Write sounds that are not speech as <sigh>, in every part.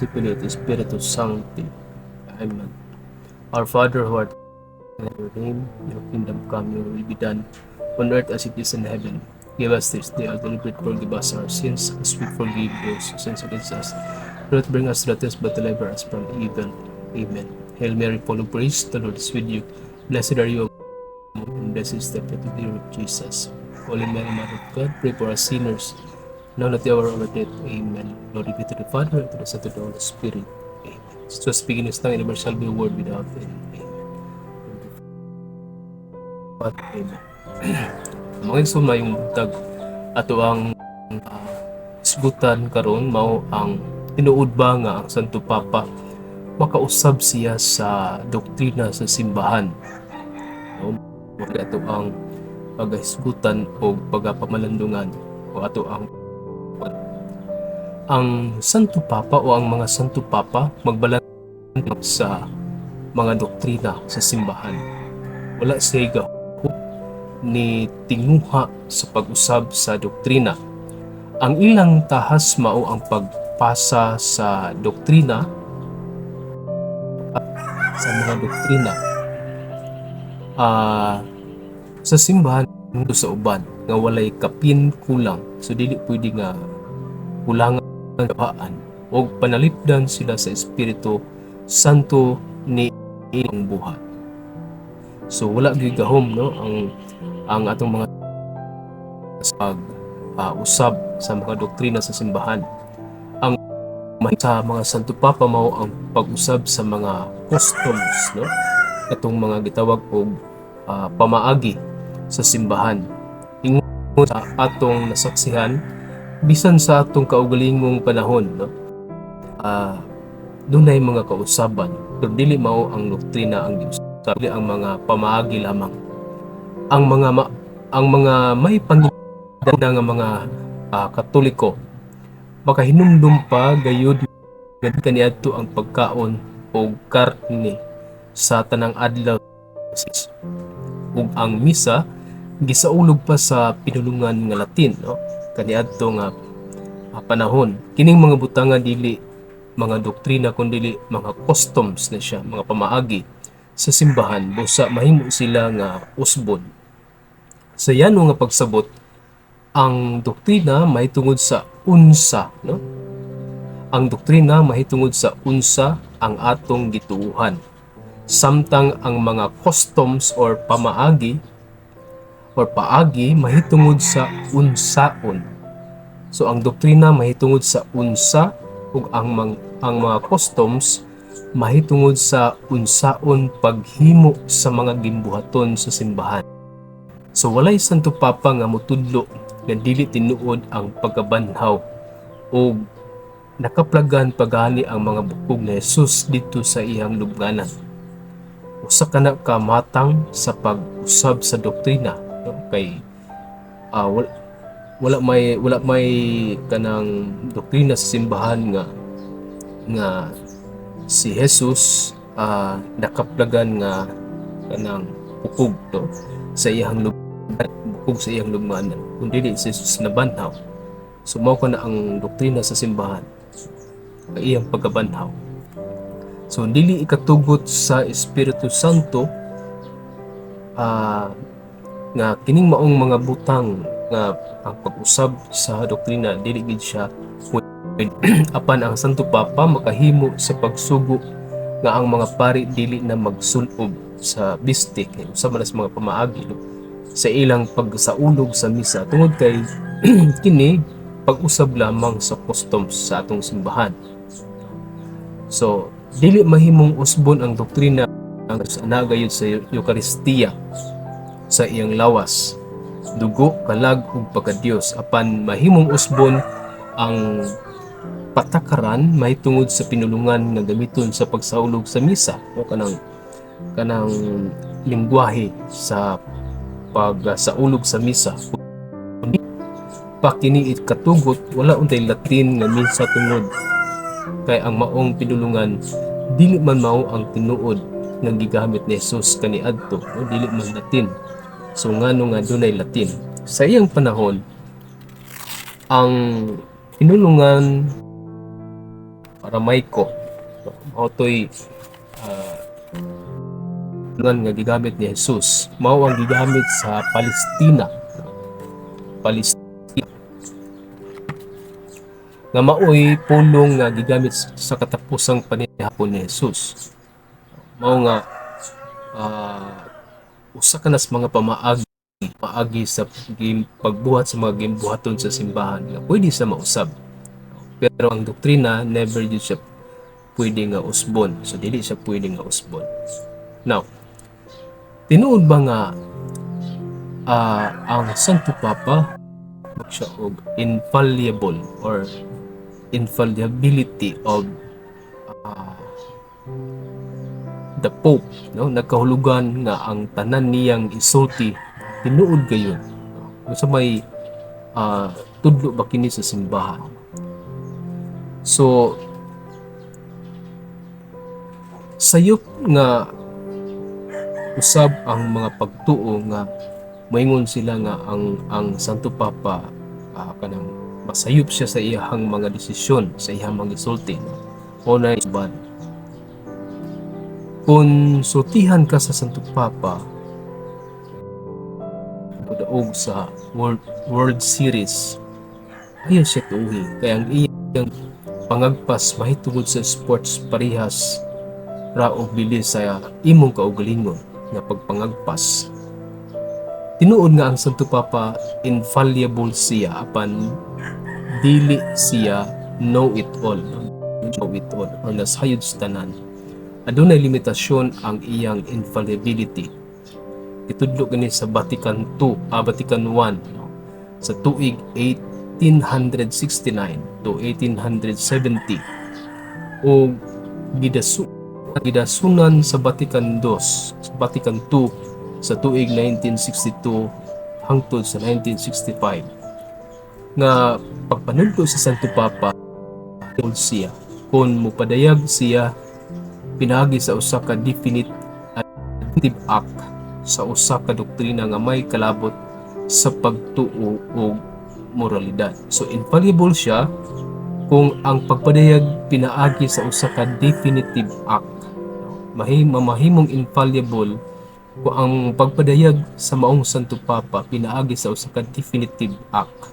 Principio et Spiritus Sancti. Amen. Our Father who art in your name, your kingdom come, your will be done on earth as it is in heaven. Give us this day our daily bread, forgive us our sins, as we forgive those who sins against us. Do not bring us to test, but deliver us from evil. Amen. Hail Mary, full of grace, the Lord is with you. Blessed are you and blessed is the fruit of your Jesus. Holy Mary, Mother of God, pray for us sinners, now at the hour of our death. Amen. Glory be to the Father, and to the Son, and to the Holy Spirit. Amen. So speaking is tongue, and never shall be a word without end. Amen. Father, Amen. <clears throat> Mga igsoon na yung butag ato ang uh, isgutan karon mao ang tinuod ba nga ang Santo Papa makausab siya sa doktrina sa simbahan. No? Ato ang pagahisgutan o pagapamalandungan o ato ang ang Santo Papa o ang mga Santo Papa magbalan sa mga doktrina sa simbahan. Wala gahom ni tinguha sa pag-usab sa doktrina. Ang ilang tahas mao ang pagpasa sa doktrina sa mga doktrina ah sa simbahan sa uban nga walay kapin kulang so dili pwede nga kulangan gabaan o panalipdan sila sa Espiritu Santo ni iyong buhat. So wala gyud gahom no ang ang atong mga pag ah, usab sa mga doktrina sa simbahan. Ang sa mga santo papa mao ang pag-usab sa mga customs no katong mga gitawag og ah, pamaagi sa simbahan. Ingon sa atong nasaksihan bisan sa atong kaugalingong panahon no? Ah dunay mga kausaban pero dili mao ang doktrina ang giusab dili ang mga pamaagi lamang. Ang mga ma- ang mga may pangidana nga mga ah, katoliko makahinumdum pa gayud nga kaniadto ang pagkaon o karne sa tanang adlaw. Ug ang misa gisaulog pa sa pinulungan nga Latin no kaniadto nga ah, panahon. Kining mga butanga dili mga doktrina kundi mga customs na siya mga pamaagi sa simbahan busa mahimo sila nga usbon. Sa yano nga pagsabot. Ang doktrina mahitungod sa unsa no? Ang doktrina mahitungod sa unsa ang atong gituuhan. Samtang ang mga customs or pamaagi or paagi mahitungod sa unsaon. So ang doktrina mahitungod sa unsa ug ang mang, ang mga customs mahitungod sa unsaon paghimo sa mga gimbuhaton sa simbahan. So walay Santo Papa nga mutudlo nga dili tinuod ang pagkabanhaw o nakaplagan pagani ang mga bukog ni Jesus dito sa iyang lubnganan. Usa ka na ka matang sa pag-usab sa doktrina no? kay ah, wala, wala may wala may kanang doktrina sa simbahan nga nga si Jesus ah, nakaplagan nga kanang bukog no? sa iyang lubnganan bukog sa iyang lugmanan kundi di si Jesus na banhaw sumaw ka na ang doktrina sa simbahan ang iyang pagkabanhaw so dili ikatugot sa Espiritu Santo ah, nga kining maong mga butang nga ang pag-usab sa doktrina dili gid siya <clears throat> apan ang Santo Papa makahimo sa pagsugo nga ang mga pari dili na magsulob sa bistik usab man sa mga pamaagi no? sa ilang pagsaulog sa misa tungod kay <clears throat> kini pag-usab lamang sa customs sa atong simbahan. So, dili mahimong usbon ang doktrina ang nagayod sa Eucharistia sa iyang lawas. Dugo, kalag ug pagkadiyos. Apan mahimong usbon ang patakaran mahitungod sa pinulungan nga gamiton sa pagsaulog sa misa o kanang kanang lingwahe sa pag uh, sa ulog sa misa. Pakiniit katugot wala untay latin nga minsa tungod kay ang maong pinulungan dili man mao ang tinuod nga gigamit ni Jesus kaniadto o dili man latin so ngano nga dunay latin sa iyang panahon ang pinulungan Aramaico. No? Mao to'y ah, ngan nga gigamit ni Jesus. Mao ang gigamit sa Palestina. Palestina. Nga maoy pulong nga gigamit sa katapusang panihapon ni Jesus. Mao nga ah, usa ka nas mga pamaagi paagi sa game, pagbuhat sa mga gimbuhaton sa simbahan nga pwede sa mausab. Pero ang doktrina never yun siya pwede nga usbon. So dili siya pwede nga usbon. Now, tinuod ba nga ah, ang Santo Papa siya og infallible or infallibility of ah, the Pope no? Nagkahulugan nga ang tanan niyang isulti. Tinuod gayon. No? sa may ah, tudlo ba kini sa simbahan? So sayop nga usab ang mga pagtuo nga moingon sila nga ang ang Santo Papa ah, kanang masayop siya sa iyahang mga desisyon sa iyahang mga isulti o na iban kung sultihan ka sa Santo Papa daog sa World, World Series ayaw siya tuuhi kaya ang iyang pangagpas mahitungod sa sports parehas ra og bilis sa imong kaugalingon nga pagpangagpas. Tinuod nga ang Santo Papa infallible siya apan dili siya know it all. Know it all or nasayod sa tanan adunay limitasyon ang iyang infallibility. Itudlo gani sa Vatican II ah, Vatican I no? sa tuig 1869 to 1870 o gidasu gidasunan sa Vatican II sa Vatican II sa tuig 1962 hangtod sa 1965 nga pagpanudlo sa Santo Papa siya kung mupadayag siya pinagi sa usa ka definite definitive act sa usa ka doktrina nga may kalabot sa pagtuo og moralidad. So infallible siya kung ang pagpadayag pinaagi sa usa ka definitive act. Mahim mamahimong infallible kung ang pagpadayag sa maong Santo Papa pinaagi sa usa ka definitive act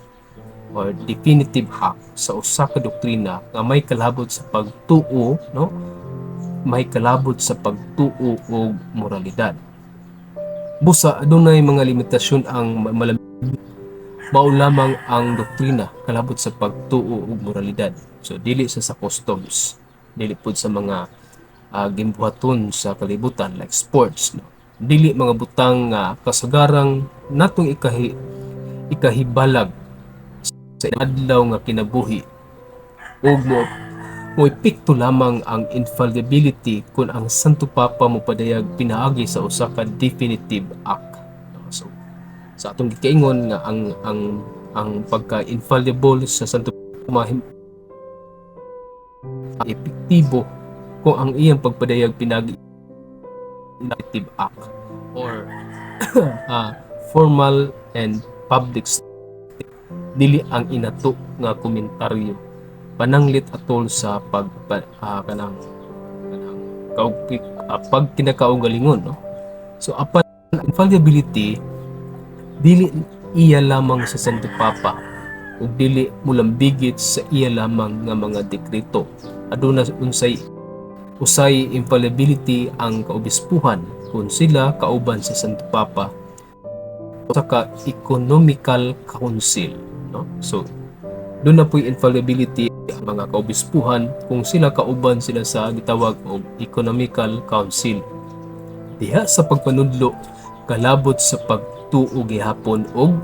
or definitive act sa usa ka doktrina nga may kalabot sa pagtuo no may kalabot sa pagtuo og moralidad. Busa adunay mga limitasyon ang ma- malam mao lamang ang doktrina kalabot sa pagtuo ug moralidad. So dili sa sa customs. Dili pud sa mga uh, gimbuhaton sa kalibutan like sports no? Dili mga butang nga kasagarang natong ikahi ikahibalag sa adlaw nga kinabuhi. Ug mo mo epekto lamang ang infallibility kung ang Santo Papa mo padayag pinaagi sa usa ka definitive act. So, sa atong gikaingon nga ang ang ang pagka-infallible sa Santo Papa epektibo kung ang iyang pagpadayag pinagi definitive act or uh, <coughs> formal and public dili ang inato nga komentaryo pananglit atol sa pag pa, ah, kanang kanang kaugpit uh, pag kinakaugalingon no? So apan infallibility dili iya lamang sa Santo Papa ug dili mulambigit sa iya lamang nga mga dekreto. Aduna unsay usay infallibility ang kaobispuhan kung sila kauban sa Santo Papa sa ka economical council no? So doon na po'y infallibility ang mga kaobispuhan kung sila kauban sila sa gitawag og economical council. Diha sa pagpanudlo kalabot sa pagtuo gihapon og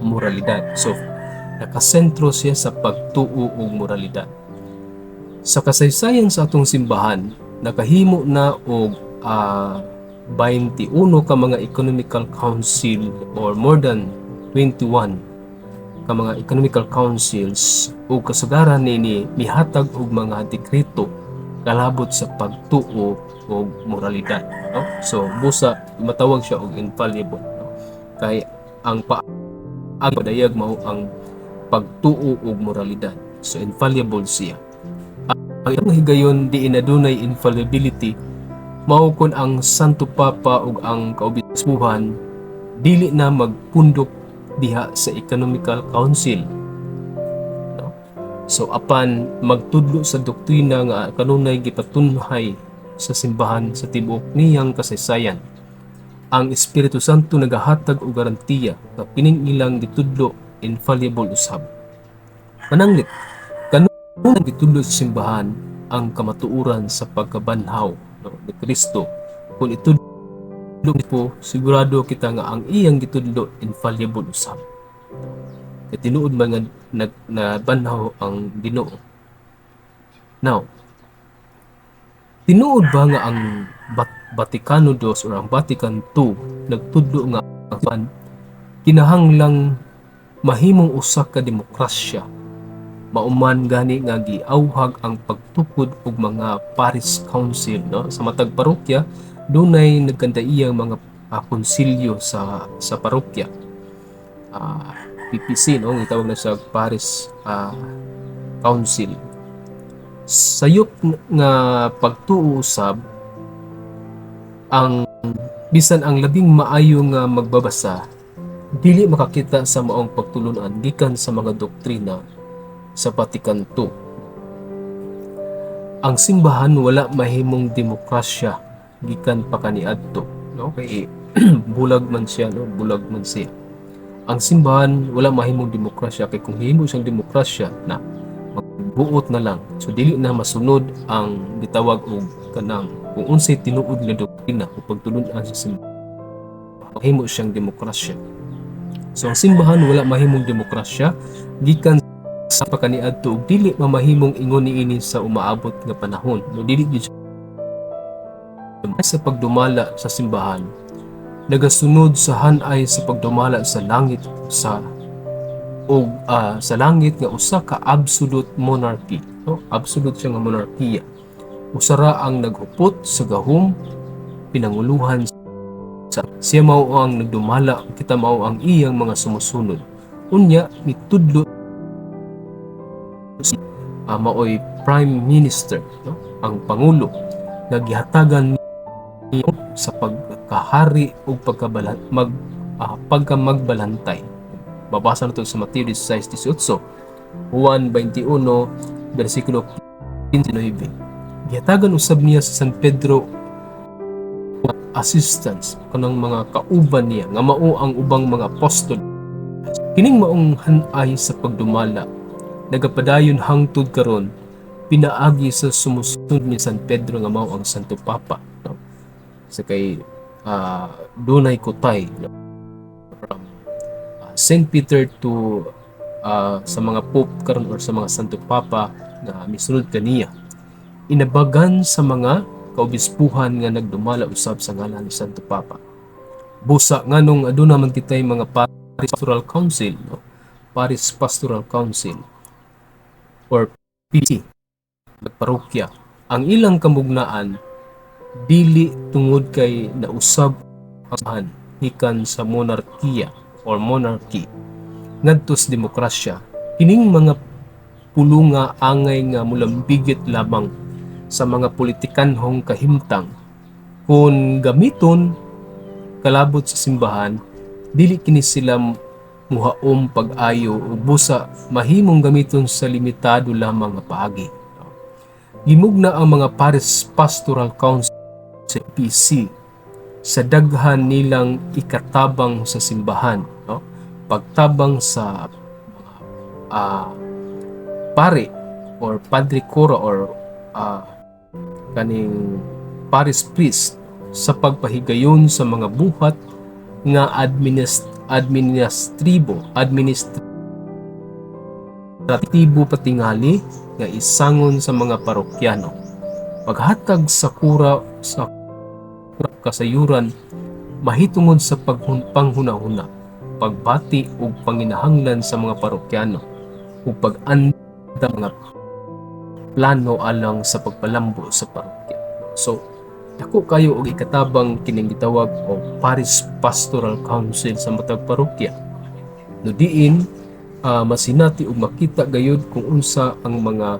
moralidad. So nakasentro siya sa pagtuo og moralidad. Sa kasaysayan sa atong simbahan, nakahimo na og ah, 21 ka mga economical council or more than 21 ka mga economical councils o kasagaran nini mihatag og mga dekreto kalabot sa pagtuo og moralidad no? So busa matawag siya og infallible no? kay ang pa ang padayag mao ang pagtuo og moralidad. So infallible siya. Ang ilang higayon di inadunay infallibility. Mao kun ang Santo Papa ug ang kaobispuhan dili na magpundok diha sa Economical Council. No? so apan magtudlo sa doktrina nga kanunay gipatunhay sa simbahan sa tibuok niyang kasaysayan ang Espiritu Santo nagahatag og garantiya nga kining ilang gitudlo infallible usab. Mananglit kanunay gitudlo sa simbahan ang kamatuuran sa pagkabanhaw no, ni Kristo. Kung itudlo po sigurado kita nga ang iyang gitudlo infallible usab kay tinuod man nga nag nabanhaw ang Ginoo. Now tinuod ba nga ang Bat- Vaticano II or ang Vatican II nagtudlo nga ang kinahanglang mahimong usa ka demokrasya. Mauman gani nga giawhag ang pagtukod og mga parish council no? Sa matag parokya dunay nagkandaiyang mga ah, konsilyo sa sa parokya. Ah, PPC no? Gitawag na sa parish ah, council. Sayop nga pagtuo usab ang bisan ang labing maayo nga magbabasa dili makakita sa maong pagtulunan gikan sa mga doktrina sa Vatican II. Ang simbahan wala mahimong demokrasya gikan pa kaniadto, no? Kay <clears throat> bulag man siya, no? Bulag man siya. Ang simbahan wala mahimong demokrasya kay kung himo siyang demokrasya na magbuot na lang. So dili na masunod ang gitawag og kanang kung unsay tinuod nga doktrina o pagtulunan sa simbahan. Mahimo siyang demokrasya. So ang simbahan wala mahimong demokrasya gikan sa pakaniadto ug dili mamahimong ingon niini sa umaabot nga panahon. No dili gyud siya sa pagdumala sa simbahan nagasunod sa hanay sa pagdumala sa langit sa o ah, sa langit nga usa ka absolute monarchy no? Absolute siya nga monarkiya usara ang naghupot sa gahom pinanguluhan sa siya mao ang nagdumala kita mao ang iyang mga sumusunod. Unya mitudlo ah, maoy prime minister no? Ang pangulo. Nga gihatagan niya sa pagkahari o pagkabalan mag ah, pagka magbalantay babasa nato sa Mateo 16:18 Juan 21 bersikulo 19 gihatagan usab niya sa San Pedro assistance kanang mga kauban niya nga mao ang ubang mga apostol. Kining maong hanay sa pagdumala nagapadayon hangtod karon pinaagi sa sumusunod ni San Pedro nga mao ang Santo Papa? Sa kay ah, dunay kutay from ah, Saint Peter to ah, sa mga pope karon or sa mga Santo Papa na misunod kaniya inabagan sa mga kaobispuhan nga nagdumala usab sa ngalan ni Santo Papa. Busa nganong aduna man kitay mga Paris Pastoral Council no? Paris Pastoral Council or PC parokya. Ang ilang kamugnaan dili tungod kay nausab ang hikan sa monarkiya or monarchy. Ngadto sa demokrasya kining mga pulunga angay nga mulambigit lamang sa mga politikanhong kahimtang. Kung gamiton kalabot sa simbahan dili kini sila muhaom pag-ayo ug busa mahimong gamiton sa limitado lamang nga paagi. Gimugna ang mga Paris Pastoral Council sa PC sa daghan nilang ikatabang sa simbahan, no? Pagtabang sa ah, pare or padre cura or ah, kaning Paris priest sa pagpahigayon sa mga buhat nga administ administribo administratibo patingali nga isangon sa mga parokyano. Paghatag sa kura sa kasayuran, mahitungod sa pagpanghuna-huna, pagbati ug panginahanglan sa mga parokyano, ug pag-anda mga plano alang sa pagpalambo sa parokya. So, dako kayo og ikatabang kining gitawag o Parish Pastoral Council sa matag parokya. No diin ah, masinati ug makita gayud kung unsa ang mga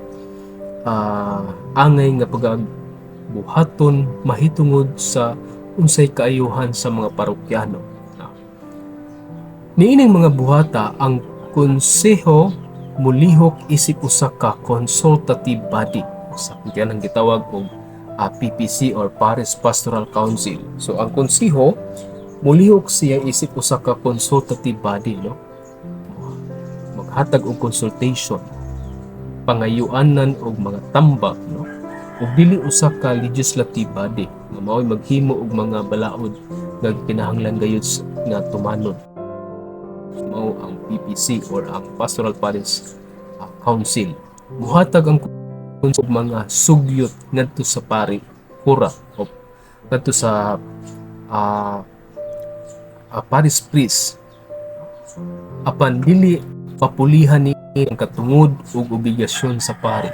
ah, angay nga pagbuhaton mahitungod sa unsay kaayuhan sa mga parokyano. Niining mga buhata ang konseho mulihok isip usa ka consultative body sa kaya ang gitawag og ah, PPC or Paris Pastoral Council. So ang konseho mulihok siya isip usa ka consultative body no maghatag og consultation pangayuanan og mga tambak no ug dili usa ka legislative body nga mao'y maghimo og mga balaod nga kinahanglan gayud nga tumanon mao ang PPC or ang Pastoral Parish ah, Council muhatag ang og mga sugyot ngadto sa pari kura o ngadto sa ah ah, parish priest apan dili papulihan ni ang katungod ug obligasyon sa pari.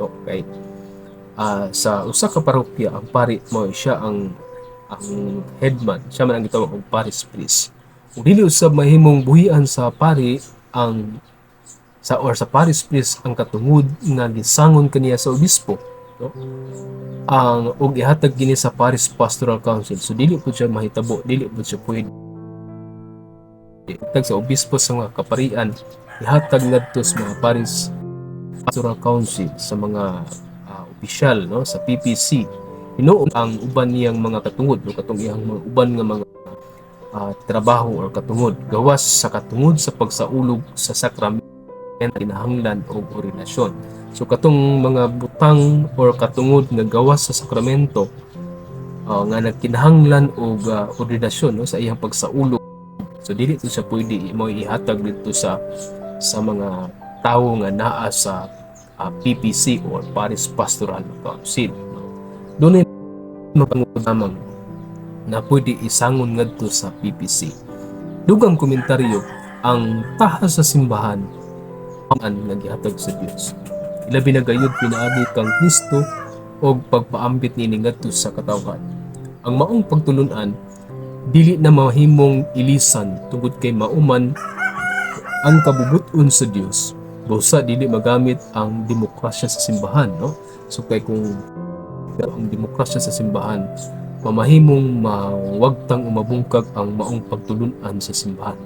Okay. Ah, sa usa ka parokya ang pari mo siya ang ang headman, siya man ang gitawag og parish priest. Ug dili usab mahimong buhian sa pari ang sa or sa parish priest ang katungod nga gisangon kaniya sa obispo no? ang ug ihatag kini sa parish pastoral council so dili pud siya mahitabo dili pud siya pwede ihatag sa obispo sa mga kaparian ihatag ngadto sa mga parish pastoral council sa mga opisyal no sa PPC hinuon ang uban niyang mga katungod no katong iyang mga uban nga mga ah, trabaho or katungod. Gawas sa katungod sa pagsaulog sa sakramento kinahanglan o relasyon so katong mga butang or katungod nga gawas sa sakramento ah, nga nagkinahanglan og uh, ordinasyon no sa iyang pagsaulog. So dili to siya pwede mo ihatag dito sa sa mga tao nga naa sa ah, PPC or Parish Pastoral Council no? doon ay mapangod lamang na pwede isangon ngadto sa PPC dugang komentaryo ang taha sa simbahan ang nga gihatag sa Dios ilabi na gayud pinaagi kang Kristo og pagpaambit ni ngadto sa katawhan. Ang maong pagtulunan dili na mahimong ilisan tungod kay mauman ang kabubuton sa Dios busa dili magamit ang demokrasya sa simbahan no? So kay kung ang demokrasya sa simbahan mamahimong mawagtang umabungkag ang maong pagtulunan sa simbahan.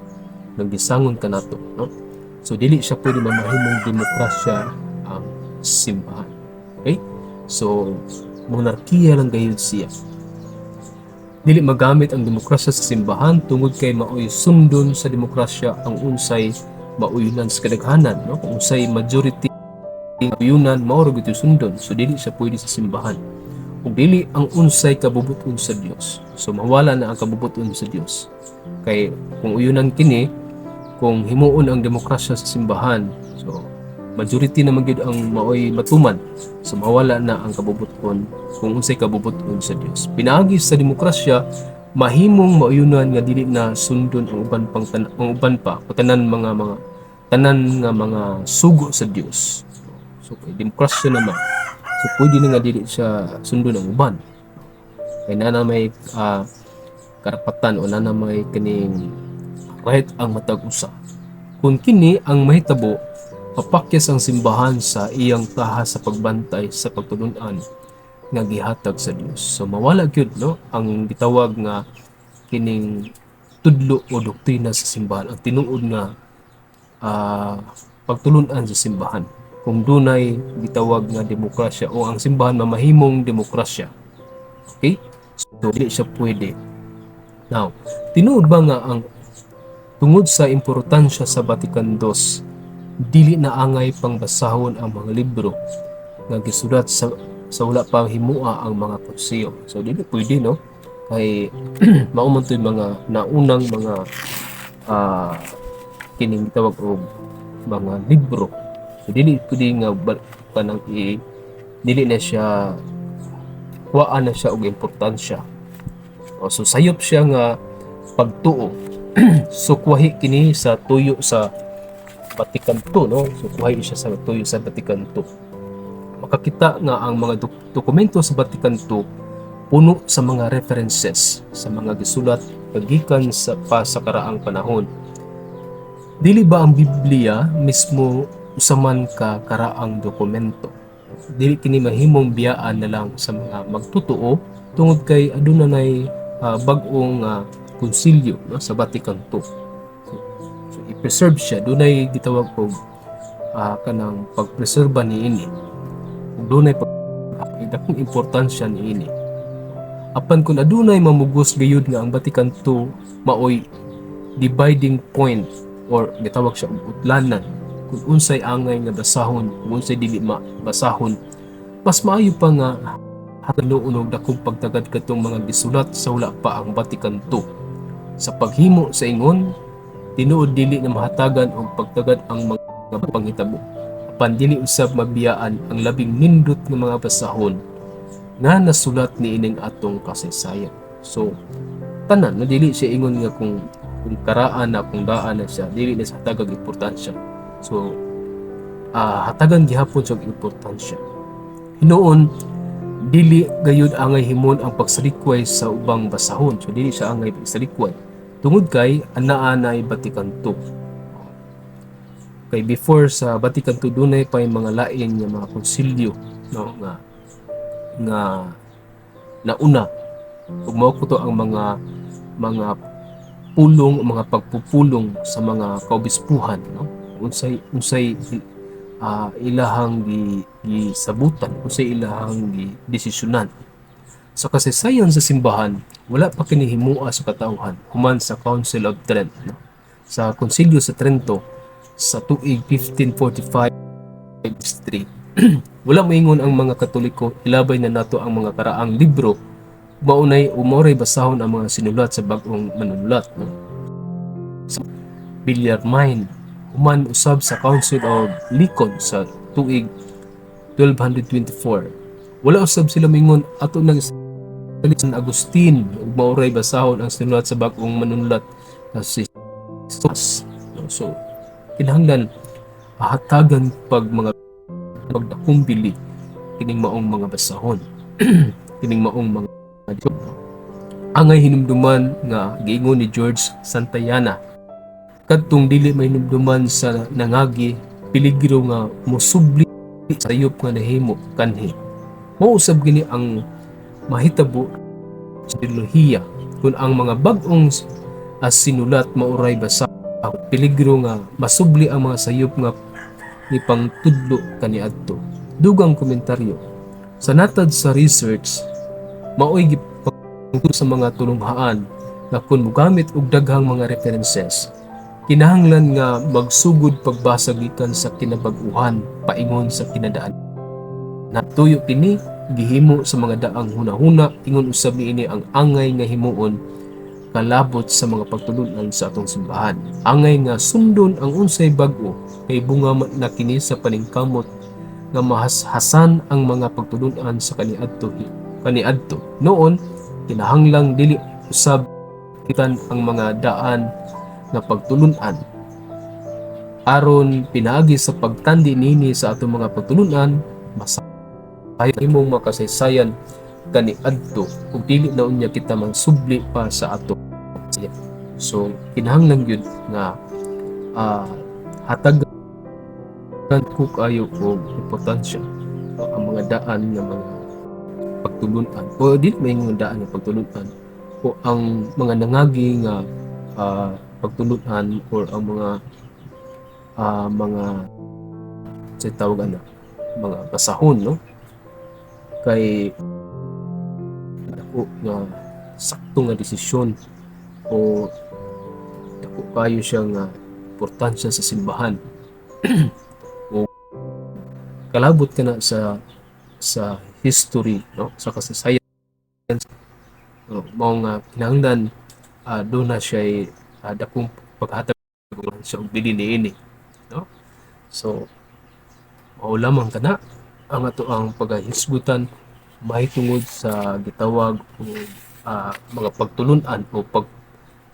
Nang gisangon kanato no? So dili siya pwede mamahimong demokrasya ang simbahan. Okay? So monarkiya lang gayud siya. Dili magamit ang demokrasya sa simbahan tungod kay maoy sundon sa demokrasya ang unsay mauyonan sa kadaghanan no? Kung unsay majority mauyonan mao ra gyud sundon so dili siya pwede sa simbahan. Ug dili ang unsay kabubuton sa Dios so mawala na ang kabubuton sa Dios kay kung uyunan kini kung himuon ang demokrasya sa simbahan so majority na magyud ang maoy matuman so mawala na ang kabubuton kung unsay kabubuton sa Dios pinaagi sa demokrasya mahimong mauyunan nga dili na sundon ang uban pang tan- ang uban pa o tanan mga mga tanan nga mga sugo sa Dios so kay demokrasya naman. So pwede na nga dili siya sundon ang uban. Kay na may ah, karapatan o na may kining right ang matag usa kung kini ang mahitabo papakyas ang simbahan sa iyang taha sa pagbantay sa pagtulunan nga gihatag sa Dios. So mawala gyud no ang gitawag nga kining tudlo o doktrina sa simbahan ang tinuod nga ah, pagtulunan sa simbahan. Kung dunay gitawag nga demokrasya o ang simbahan mamahimong demokrasya. Okay? So dili siya pwede. Now, tinuod ba nga ang tungod sa importansya sa Vatican II dili na angay pang basahon ang mga libro nga gisulat sa sa wala pa himua ang mga konseyo. So dili pwede no kay <clears throat> mao man mga naunang mga ah kining tawag og mga libro. So dili pwede nga kanang i dili na siya kuhaan na siya og importansya. O, so sayop siya nga pagtuo. <clears throat> so kuwahi kini sa tuyo sa Vatican II no so kuhay siya sa tuyo sa Vatican II makakita nga ang mga dok- dokumento sa Vatican II puno sa mga references sa mga gisulat kagikan sa pa sa karaang panahon dili ba ang Biblia mismo usaman ka karaang dokumento dili kini mahimong biyaan na lang sa mga magtutuo tungod kay aduna nay ah, bag-ong ah, konsilyo no, sa Vatican II. So, so i-preserve siya dunay gitawag og ah, kanang pagpreserba niini. Dunay pag dakong importansya niini. Apan kung adunay mamugos gayud nga ang Vatican II maoy dividing point or gitawag siya og utlanan kung unsay angay nga basahon kung unsay dili ma basahon. Mas maayo pa nga halunog dakong pagtagad katong mga gisulat sa wala pa ang Vatican II sa paghimo sa ingon tinuod dili na mahatagan og pagtagad ang mga panghitabo apan dili usab mabiyaan ang labing nindot nga mga basahon nga nasulat ni ining atong kasaysayan. So tanan na dili siya ingon nga kung kung karaan na kung daan na siya. Dili na sa hatagag importansya. So ah hatagan gihapon sa importansya. Hinuon dili gayud angay himon ang pagsalikway sa ubang basahon so dili siya angay pagsalikway. Tungod kay anaa na Vatican II kay before sa Vatican II dunay pa yung mga lain nga mga konsilyo no nga nga nauna. Ug mao to ang mga mga pulong mga pagpupulong sa mga kaobispuhan no? Unsay unsay ah, ilahang gi, gisabutan unsay ilahang gi desisyonan. Sa kasaysayan sa simbahan wala pa kini himua sa katawhan human sa Council of Trent no? sa Konsilyo sa Trento sa tuig 1545 3 <clears throat> wala moingon ang mga Katoliko ilabay na nato ang mga karaang libro maunay umoray basahon ang mga sinulat sa bagong manunulat no? sa Billiard Mine human usab sa Council of Likon sa tuig 1224 wala usab sila mingon ato nang San Agustin ug mauray basahon ang sinulat sa bagong manunulat na si no? so kinahanglan hatagan pag mga pagdakong bili kining maong mga basahon <clears throat> kining maong mga angay hinumduman nga giingon ni George Santayana kadtong dili may hinumduman sa nangagi peligro nga musubli sa sayop nga nahimo kanhi. Mao usab gini ang mahitabo sa teolohiya kung ang mga bag-ong as sinulat mauray basa ang peligro nga masubli ang mga sayop nga ni pangtudlo kaniadto dugang komentaryo. Sa natad sa research maoy gipangtud sa mga tulunghaan nga kun mogamit og daghang mga references kinahanglan nga magsugod pagbasa gikan sa kinabag-uhan paingon sa kinadaan. Natuyo kini gihimo sa mga daang hunahuna ingon usab niini ang angay nga himuon kalabot sa mga pagtulunan sa atong simbahan. Angay nga sundon ang unsay bag-o kay bunga na kini sa paningkamot nga mahashasan ang mga pagtulunan sa kaniadto kaniadto. Noon kinahanglang dili usab kitan ang mga daan nga pagtulunan. Aron pinaagi sa pagtandi nini sa atong mga pagtulunan mas ay imong makasaysayan kani adto ug dili na unya kita mansubli pa sa ato so kinahanglan gyud nga ah hatag ko kayo og importansya ang mga daan nga mga pagtulunan o dili may mga daan nga pagtulunan o ang mga nangagi nga ah, pagtulunan or ang mga ah, mga sa tawag ano mga basahon no? Kay dako nga sakto nga desisyon o dako kayo siya nga importansya sa simbahan. <clears throat> O kalabot ka na sa sa history no? Sa kasaysayan. No, mao nga kinahanglan uh, doon na siya uh, dakong paghatag sa og dili niini no? So mao lamang kana ang ato ang pagahisgutan mahitungod sa gitawag o ah, mga pagtulunan o pag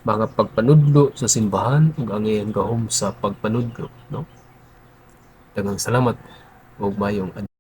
mga pagpanudlo sa simbahan ug ang iyang gahom sa pagpanudlo no? Daghang salamat. Ug mayong